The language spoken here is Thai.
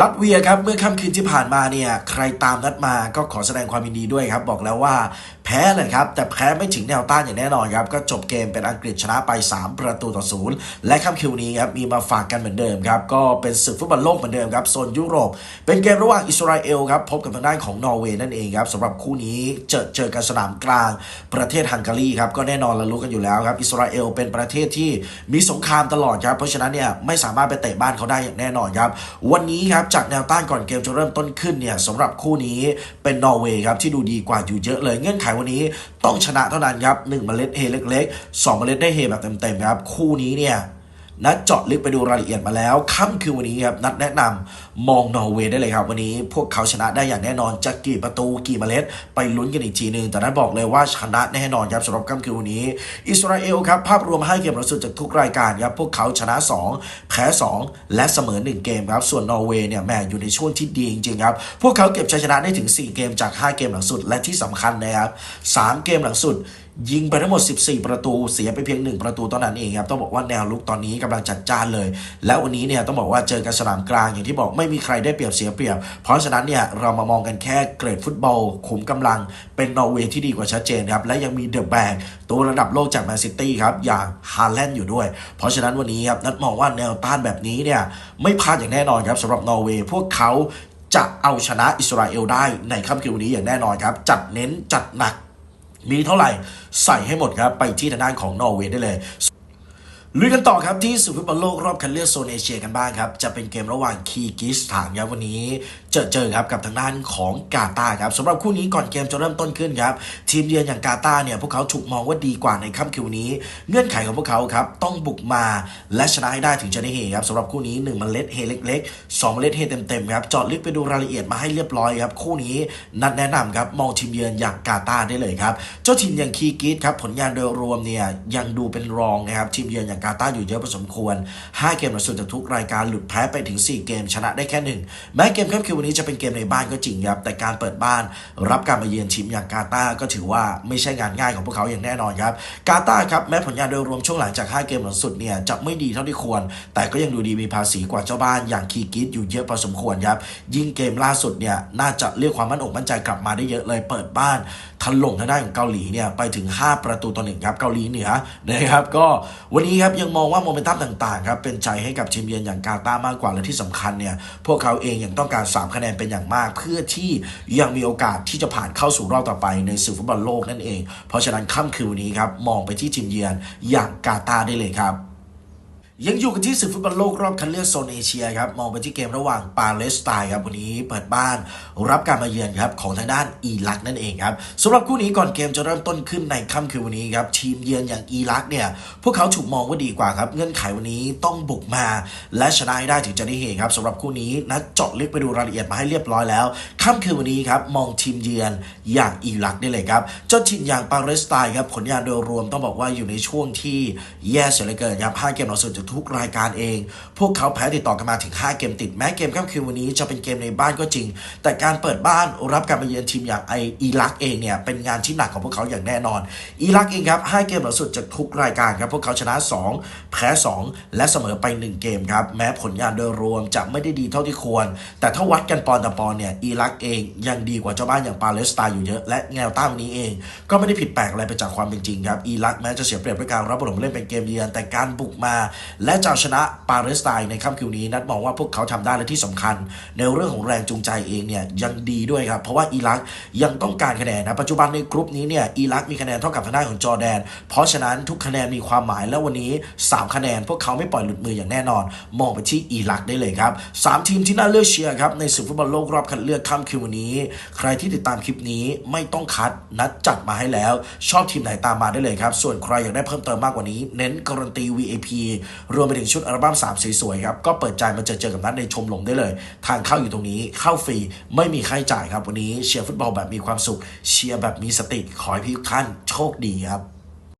ลัตเวียครับเมื่อค่ำคืนที่ผ่านมาเนี่ยใครตามนัดมาก็ขอแสดงความยินดีด้วยครับ บอกแล้วว่าแพ้เลยครับ แต่แพ้ไม่ถึงแนวต้านอย่างแน่นอนครับ ก็จบเกมเป็นอังกฤษชนะไป 3 ประตูต่อศูนย์และค่ำคืนนี้ครับมีมาฝากกันเหมือนเดิมครับ ก็เป็นศึกฟุตบอลโลกเหมือนเดิมครับโซนยุโรป เป็นเกมระหว่างอิสราเอลครับพบกับทางด้านของนอร์เวย์นั่นเองครับสำหรับคู่นี้เจอเจอกันสนามกลางประเทศฮังการีครับก็แน่นอนเรารู้กันอยู่แล้วครับอิสราเอลเป็นประเทศที่มีสงครามตลอดครับเพราะฉะนั้นเนี่ยไม่สามารถไปเตะบ้านเขาได้อย่างแน่นอนครับวันนี้ครับจากแนวต้านก่อนเกมจะเริ่มต้นขึ้นเนี่ยสำหรับคู่นี้เป็นนอร์เวย์ครับที่ดูดีกว่าอยู่เยอะเลยเงื่อนไขวันนี้ต้องชนะเท่านั้นครับ1เมล็ดเฮเล็กๆ2เมล็ดได้เฮแบบเต็มๆครับคู่นี้เนี่ย นัดเจาะลึกไปดูรายละเอียดมาแล้วค่ำคือวันนี้ครับนัดแนะนำมองนอร์เวย์ได้เลยครับ วันนี้พวกเขาชนะได้อย่างแน่นอนจะกี่ประตูกี่เมล็ด ไปลุ้นกันอีกทีหนึ่งแต่นั้นบอกเลยว่าชนะแน่นอนครับสำหรับค่ำคือวันนี้ อิสราเอลครับภาพรวมให้เกมล่าสุดจากทุกรายการครับพวกเขาชนะ 2 แพ้ 2 และเสมอ 1 เกมครับส่วนนอร์เวย์เนี่ยแม่อยู่ในช่วงที่ดีจริงๆครับพวกเขาเก็บชัยชนะได้ถึง 4 เกมจาก 5 เกมหลังสุดและที่สำคัญนะครับ3เกมหลังสุด ยิงไปทั้งหมด 14 ประตู เสียไปเพียง 1 ประตูตอนนั้นเองครับ ต้องบอกว่าแนวลุกตอนนี้กำลังจัดจ้านเลย และวันนี้เนี่ยต้องบอกว่าเจอกันสนามกลางอย่างที่บอกไม่มีใครได้เปรียบเสียเปรียบ เพราะฉะนั้นเนี่ยเรามามองกันแค่เกรดฟุตบอล ขุมกำลังเป็นนอร์เวย์ที่ดีกว่าชัดเจนครับ และยังมีเดอะแบกตัวระดับโลกจากแมนซิตี้ครับ อย่างฮาแลนด์อยู่ด้วย เพราะฉะนั้นวันนี้ครับนัดมองว่าแนวต้านแบบนี้เนี่ยไม่พลาดอย่างแน่นอนครับสำหรับนอร์เวย์พวกเขาจะเอาชนะอิสราเอลได้ในค่ำคืนวันนี้อย่างแน่นอนครับ จัดเน้นจัดหนัก มีเท่าไหร่ใส่ให้หมดครับ ไปที่ทางด้านของนอร์เวย์ได้เลย ลุยกันต่อครับที่สุดฟุตบอลโลกรอบคัดเลือกโซนเอเชียกันบ้างครับ จะเป็นเกมระหว่างคีกิสถานครับวันนี้เจอเจอครับกับทางด้านของกาตาครับสำหรับคู่นี้ก่อนเกมจะเริ่มต้นขึ้นครับ ทีมเยือนอย่างกาตาเนี่ยพวกเขาถูกมองว่าดีกว่าในค่ำคืนวันนี้ เงื่อนไขของพวกเขาครับต้องบุกมาและชนะให้ได้ถึงจะได้เฮครับสำหรับคู่นี้1เมล็ดเฮเล็กๆ2เมล็ดเฮเต็มๆครับจาะลึกไปดูรายละเอียดมาให้เรียบร้อยครับคู่นี้นัดแนะนำครับมองทีมเยือนอย่างกาตาได้เลยครับเจ้าทีมอย่างคีกิสครับผลงานโดยรวมเนี่ยยังดูเป็นรองนะครับทีมเยือนอย่างกาตาร์อยู่เยอะพอสมควร 5 เกมหลังสุดจากทุกรายการหลุดแพ้ไปถึง 4 เกมชนะได้แค่หนึ่งแม้เกมค่ำคืนวันนี้จะเป็นเกมในบ้านก็จริงครับแต่การเปิดบ้านรับการมาเยือนทีมอย่างกาตาร์ก็ถือว่าไม่ใช่งานง่ายของพวกเขาอย่างแน่นอนครับกาตาร์ครับแม้ผลงานโดยรวมช่วงหลังจาก 5 เกมหลังสุดเนี่ยจะไม่ดีเท่าที่ควร แต่ก็ยังดูดีมีภาษีกว่าเจ้าบ้านอย่างคีกิสอยู่เยอะพอสมควรครับยิ่งเกมล่าสุดเนี่ยน่าจะเรียกความมั่นอกมั่นใจกลับมาได้เยอะเลยเปิดบ้านถล่มทางด้านของเกาหลีเนี่ยไปถึง 5 ประตูต่อหนึ่งครับเกาหลีเหนือนะครับก็วันนี้ครับยังมองว่าโมเมนตัมต่างๆครับเป็นใจให้กับทีมเยือนอย่างกาตาร์มากกว่าและที่สำคัญเนี่ยพวกเขาเองยังต้องการ 3 คะแนนเป็นอย่างมาก เพื่อที่ยังมีโอกาสที่จะผ่านเข้าสู่รอบต่อไปในศึกฟุตบอลโลกนั่นเอง เพราะฉะนั้นค่ำคืนวันนี้ครับมองไปที่ทีมเยือนอย่างกาตาร์ได้เลยครับ ยังอยู่กันที่ศึกฟุตบอลโลกรอบคัดเลือกโซนเอเชียครับ มองไปที่เกมระหว่างปาเลสไตน์ครับ วันนี้เปิดบ้านรับการมาเยือนครับ ของทางด้านอิรักนั่นเองครับสำหรับคู่นี้ก่อนเกมจะเริ่มต้นขึ้นในค่ำคืนวันนี้ครับทีมเยือนอย่างอิรักเนี่ยพวกเขาถูกมองว่าดีกว่าครับ เงื่อนไขวันนี้ต้องบุกมา และชนะให้ได้ถึงจะได้เฮครับสำหรับคู่นี้นัดเจาะลึกไปดูรายละเอียดมาให้เรียบร้อยแล้วค่ำคืนวันนี้ครับมองทีมเยือนอย่างอิรักได้เลยครับเจ้าทีมอย่างปาเลสไตน์ครับผลงานโดยรวมต้องบอกว่าอยู่ในช่วงที่แย่เสียเหลือเกินครับห้าเกมหลังสุดทุกรายการเอง พวกเขาแพ้ติดต่อกันมาถึง 5 เกมติด แม้เกมค่ำคืนวันนี้จะเป็นเกมในบ้านก็จริง แต่การเปิดบ้านรับการมาเยือนทีมอย่างไออิรักเองเนี่ยเป็นงานที่หนักของพวกเขาอย่างแน่นอน อิรักเองครับ5เกมหลังสุดจากทุกรายการครับพวกเขาชนะ 2 แพ้ 2 และเสมอไป 1 เกมครับแม้ผลงานโดยรวมจะไม่ได้ดีเท่าที่ควร แต่ถ้าวัดกันปอนต่อปอนเนี่ยอิรักเองยังดีกว่าเจ้าบ้านอย่างปาเลสไตน์อยู่เยอะและแนวต้านนี้เอง ก็ไม่ได้ผิดแปลกอะไรไปจากความเป็นจริงครับอิรักแม้จะเสียเปรียบด้วยการรับบอลเล่นเป็นเกมเยือนแต่การบุกมาและจะชนะปาเลสไตน์ในค่ำคืนนี้ นัดมองว่าพวกเขาทำได้และที่สำคัญ ในเรื่องของแรงจูงใจเองเนี่ยยังดีด้วยครับ เพราะว่าอิรักยังต้องการคะแนนนะปัจจุบันในกรุ๊ปนี้เนี่ยอิรักมีคะแนนเท่ากับทางด้านของจอร์แดน เพราะฉะนั้นทุกคะแนนมีความหมายและวันนี้ 3 คะแนน พวกเขาไม่ปล่อยหลุดมืออย่างแน่นอน มองไปที่อิรักได้เลยครับสามทีมที่น่าเลือกเชียร์ครับในศึกฟุตบอลโลกรอบคัดเลือกค่ำคืนวันนี้ ใครที่ติดตามคลิปนี้ไม่ต้องคัดนัดจัดมาให้แล้ว ชอบทีมไหนตามมาได้เลยครับส่วนใครอยากได้เพิ่มเติมมากกว่านี้ เน้นการันตี VIP รวมไปถึงชุดอัลบั้ม3สวยๆครับ ก็เปิดใจมาเจอเจอกับนัดในชมรมได้เลย ทางเข้าอยู่ตรงนี้เข้าฟรีไม่มีค่าใช้จ่ายครับ วันนี้เชียร์ฟุตบอลแบบมีความสุขเชียร์แบบมีสติขอให้พี่ทุกท่านโชคดีครับ